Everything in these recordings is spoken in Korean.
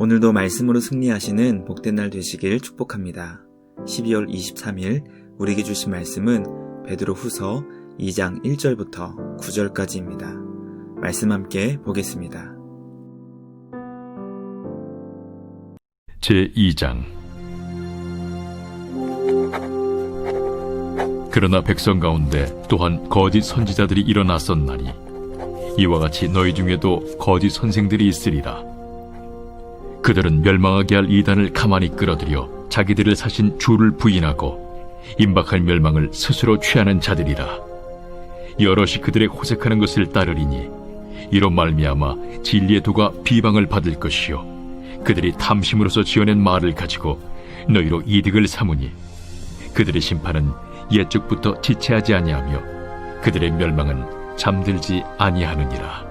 오늘도 말씀으로 승리하시는 복된 날 되시길 축복합니다. 12월 23일 우리에게 주신 말씀은 베드로 후서 2장 1절부터 9절까지입니다. 말씀 함께 보겠습니다. 제2장 그러나 백성 가운데 또한 거짓 선지자들이 일어났었나니 이와 같이 너희 중에도 거짓 선생들이 있으리라 그들은 멸망하게 할 이단을 가만히 끌어들여 자기들을 사신 주를 부인하고 임박할 멸망을 스스로 취하는 자들이라. 여럿이 그들의 호색하는 것을 따르리니 이로 말미암아 진리의 도가 비방을 받을 것이요. 그들이 탐심으로서 지어낸 말을 가지고 너희로 이득을 삼으니 그들의 심판은 옛적부터 지체하지 아니하며 그들의 멸망은 잠들지 아니하느니라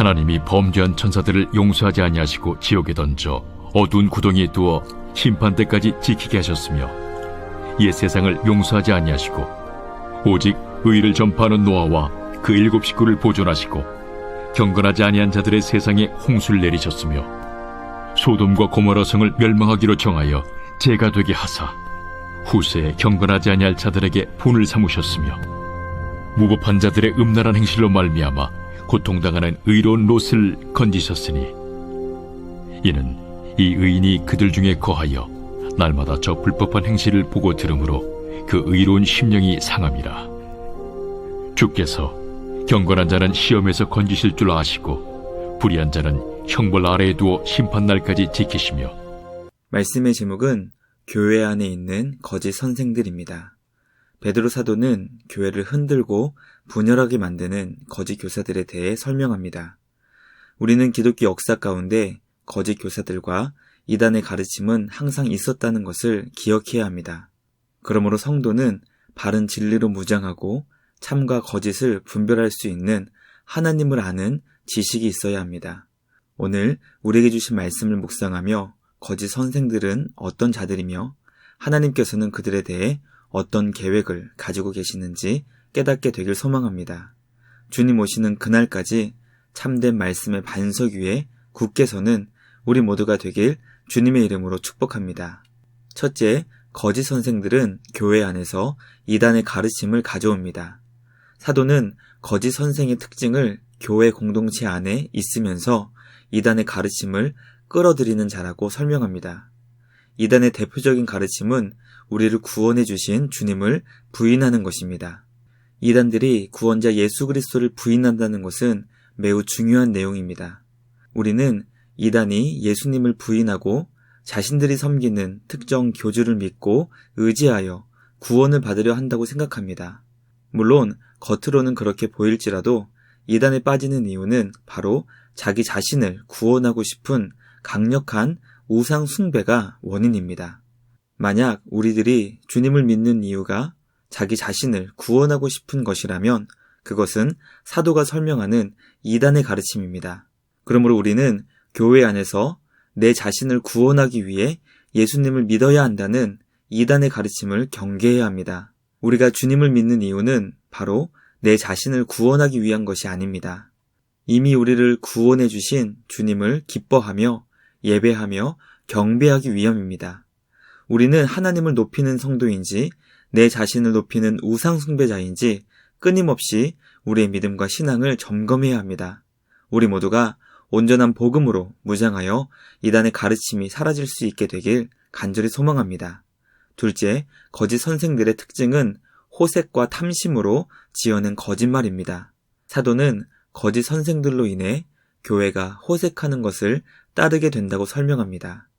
하나님이 범죄한 천사들을 용서하지 아니하시고 지옥에 던져 어두운 구덩이에 두어 심판 때까지 지키게 하셨으며 옛 세상을 용서하지 아니하시고 오직 의를 전파하는 노아와 그 일곱 식구를 보존하시고 경건하지 아니한 자들의 세상에 홍수를 내리셨으며 소돔과 고모라 성을 멸망하기로 정하여 죄가 되게 하사 후세에 경건하지 아니할 자들에게 분을 삼으셨으며 무법한 자들의 음란한 행실로 말미암아 고통당하는 의로운 롯을 건지셨으니 이는 이 의인이 그들 중에 거하여 날마다 저 불법한 행실을 보고 들으므로 그 의로운 심령이 상함이라 주께서 경건한 자는 시험에서 건지실 줄 아시고 불의한 자는 형벌 아래에 두어 심판 날까지 지키시며 말씀의 제목은 교회 안에 있는 거짓 선생들입니다. 베드로 사도는 교회를 흔들고 분열하게 만드는 거짓 교사들에 대해 설명합니다. 우리는 기독교 역사 가운데 거짓 교사들과 이단의 가르침은 항상 있었다는 것을 기억해야 합니다. 그러므로 성도는 바른 진리로 무장하고 참과 거짓을 분별할 수 있는 하나님을 아는 지식이 있어야 합니다. 오늘 우리에게 주신 말씀을 묵상하며 거짓 선생들은 어떤 자들이며 하나님께서는 그들에 대해 어떤 계획을 가지고 계시는지 깨닫게 되길 소망합니다. 주님 오시는 그날까지 참된 말씀의 반석 위에 굳게 서는 우리 모두가 되길 주님의 이름으로 축복합니다. 첫째, 거짓 선생들은 교회 안에서 이단의 가르침을 가져옵니다. 사도는 거짓 선생의 특징을 교회 공동체 안에 있으면서 이단의 가르침을 끌어들이는 자라고 설명합니다. 이단의 대표적인 가르침은 우리를 구원해 주신 주님을 부인하는 것입니다. 이단들이 구원자 예수 그리스도를 부인한다는 것은 매우 중요한 내용입니다. 우리는 이단이 예수님을 부인하고 자신들이 섬기는 특정 교주를 믿고 의지하여 구원을 받으려 한다고 생각합니다. 물론 겉으로는 그렇게 보일지라도 이단에 빠지는 이유는 바로 자기 자신을 구원하고 싶은 강력한 우상 숭배가 원인입니다. 만약 우리들이 주님을 믿는 이유가 자기 자신을 구원하고 싶은 것이라면 그것은 사도가 설명하는 이단의 가르침입니다. 그러므로 우리는 교회 안에서 내 자신을 구원하기 위해 예수님을 믿어야 한다는 이단의 가르침을 경계해야 합니다. 우리가 주님을 믿는 이유는 바로 내 자신을 구원하기 위한 것이 아닙니다. 이미 우리를 구원해 주신 주님을 기뻐하며 예배하며 경배하기 위함입니다. 우리는 하나님을 높이는 성도인지 내 자신을 높이는 우상숭배자인지 끊임없이 우리의 믿음과 신앙을 점검해야 합니다. 우리 모두가 온전한 복음으로 무장하여 이단의 가르침이 사라질 수 있게 되길 간절히 소망합니다. 둘째, 거짓 선생들의 특징은 호색과 탐심으로 지어낸 거짓말입니다. 사도는 거짓 선생들로 인해 교회가 호색하는 것을 따르게 된다고 설명합니다.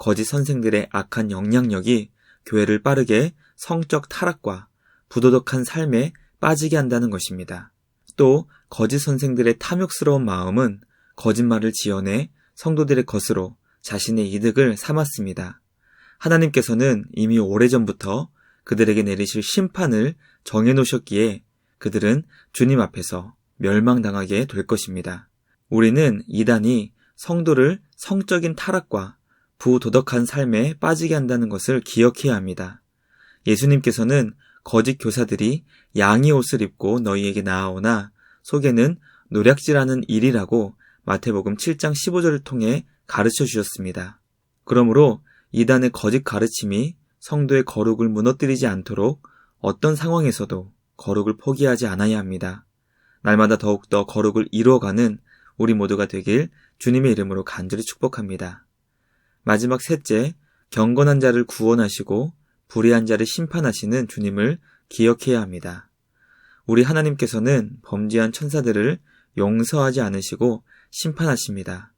거짓 선생들의 악한 영향력이 교회를 빠르게 성적 타락과 부도덕한 삶에 빠지게 한다는 것입니다. 또 거짓 선생들의 탐욕스러운 마음은 거짓말을 지어내 성도들의 것으로 자신의 이득을 삼았습니다. 하나님께서는 이미 오래전부터 그들에게 내리실 심판을 정해 놓으셨기에 그들은 주님 앞에서 멸망당하게 될 것입니다. 우리는 이단이 성도를 성적인 타락과 부도덕한 삶에 빠지게 한다는 것을 기억해야 합니다. 예수님께서는 거짓 교사들이 양의 옷을 입고 너희에게 나아오나 속에는 노략질하는 일이라고 마태복음 7장 15절을 통해 가르쳐 주셨습니다. 그러므로 이단의 거짓 가르침이 성도의 거룩을 무너뜨리지 않도록 어떤 상황에서도 거룩을 포기하지 않아야 합니다. 날마다 더욱더 거룩을 이루어가는 우리 모두가 되길 주님의 이름으로 간절히 축복합니다. 마지막 셋째, 경건한 자를 구원하시고 불의한 자를 심판하시는 주님을 기억해야 합니다. 우리 하나님께서는 범죄한 천사들을 용서하지 않으시고 심판하십니다.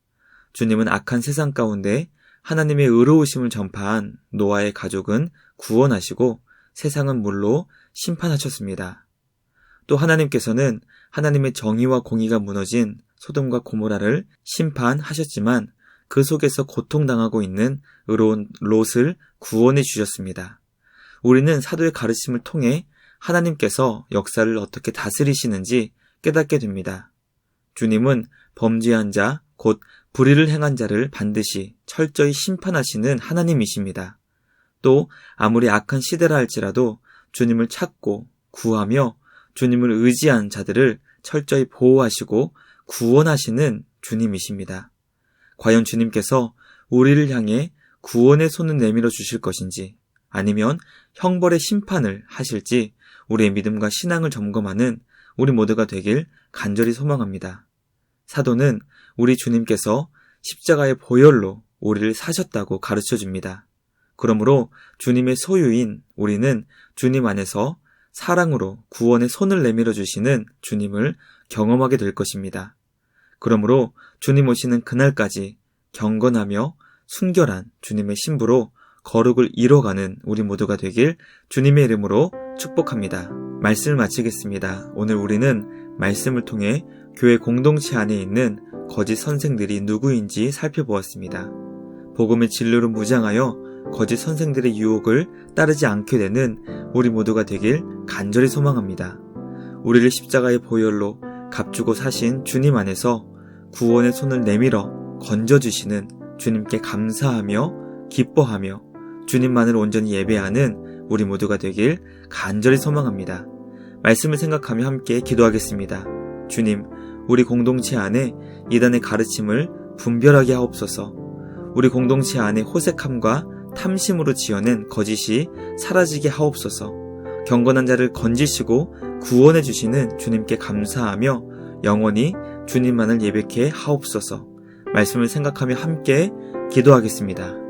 주님은 악한 세상 가운데 하나님의 의로우심을 전파한 노아의 가족은 구원하시고 세상은 물로 심판하셨습니다. 또 하나님께서는 하나님의 정의와 공의가 무너진 소돔과 고모라를 심판하셨지만 그 속에서 고통당하고 있는 의로운 롯을 구원해 주셨습니다. 우리는 사도의 가르침을 통해 하나님께서 역사를 어떻게 다스리시는지 깨닫게 됩니다. 주님은 범죄한 자, 곧 불의를 행한 자를 반드시 철저히 심판하시는 하나님이십니다. 또 아무리 악한 시대라 할지라도 주님을 찾고 구하며 주님을 의지한 자들을 철저히 보호하시고 구원하시는 주님이십니다. 과연 주님께서 우리를 향해 구원의 손을 내밀어 주실 것인지 아니면 형벌의 심판을 하실지 우리의 믿음과 신앙을 점검하는 우리 모두가 되길 간절히 소망합니다. 사도는 우리 주님께서 십자가의 보혈로 우리를 사셨다고 가르쳐 줍니다. 그러므로 주님의 소유인 우리는 주님 안에서 사랑으로 구원의 손을 내밀어 주시는 주님을 경험하게 될 것입니다. 그러므로 주님 오시는 그날까지 경건하며 순결한 주님의 신부로 거룩을 이뤄가는 우리 모두가 되길 주님의 이름으로 축복합니다. 말씀을 마치겠습니다. 오늘 우리는 말씀을 통해 교회 공동체 안에 있는 거짓 선생들이 누구인지 살펴보았습니다. 복음의 진로로 무장하여 거짓 선생들의 유혹을 따르지 않게 되는 우리 모두가 되길 간절히 소망합니다. 우리를 십자가의 보혈로 값주고 사신 주님 안에서 구원의 손을 내밀어 건져주시는 주님께 감사하며 기뻐하며 주님만을 온전히 예배하는 우리 모두가 되길 간절히 소망합니다. 말씀을 생각하며 함께 기도하겠습니다. 주님, 우리 공동체 안에 이단의 가르침을 분별하게 하옵소서. 우리 공동체 안에 호색함과 탐심으로 지어낸 거짓이 사라지게 하옵소서. 경건한 자를 건지시고 구원해 주시는 주님께 감사하며 영원히 주님만을 예배케 하옵소서. 말씀을 생각하며 함께 기도하겠습니다.